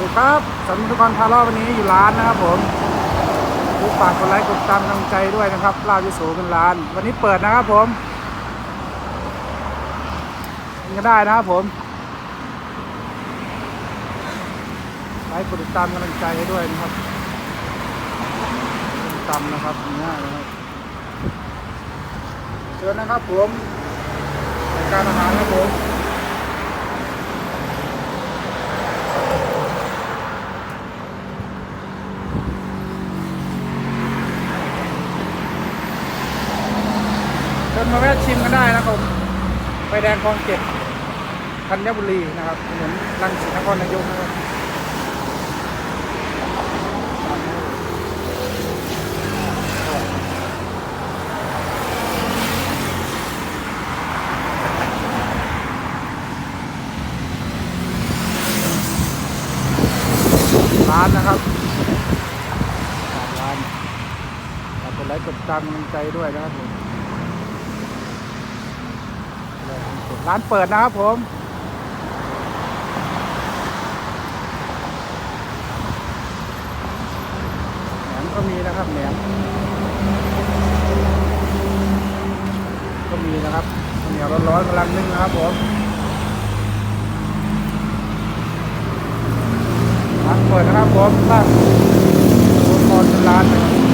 วัสดีครับสำนักทุกคนพาล่อวันนี้อยู่ร้านนะครับผมทุกฝากกดไลค์กดติดตามกำลังใจด้วยนะครับลาบยิสูเป็นร้าน วันนี้เปิดนะครับผมกินก็ได้นะครับผมไลค์กดติดตามกำลังใจให้ด้วยนะครับติดตามนะครับง่ายนะครับเชิญนะครับผมรายการอาหารนะครับผม เชิญมาแวะชิมกันได้นะครับไฟแดงคลองเจ็ดธัญบุรีนะครับถนนรังสิตนครนายกนะครับร้านนะครับร้านฝากกด ไลค์กดตามกำลังใจด้วยนะครับผมร้านเปิดนะครับผมแหนมก็มีนะครับแหนมก็มีนะครับเหนียวร้อนๆกำลังนึ่งนะครับผมร้านเปิดนะครับผมร้านโซนเป็นร้านนะครับ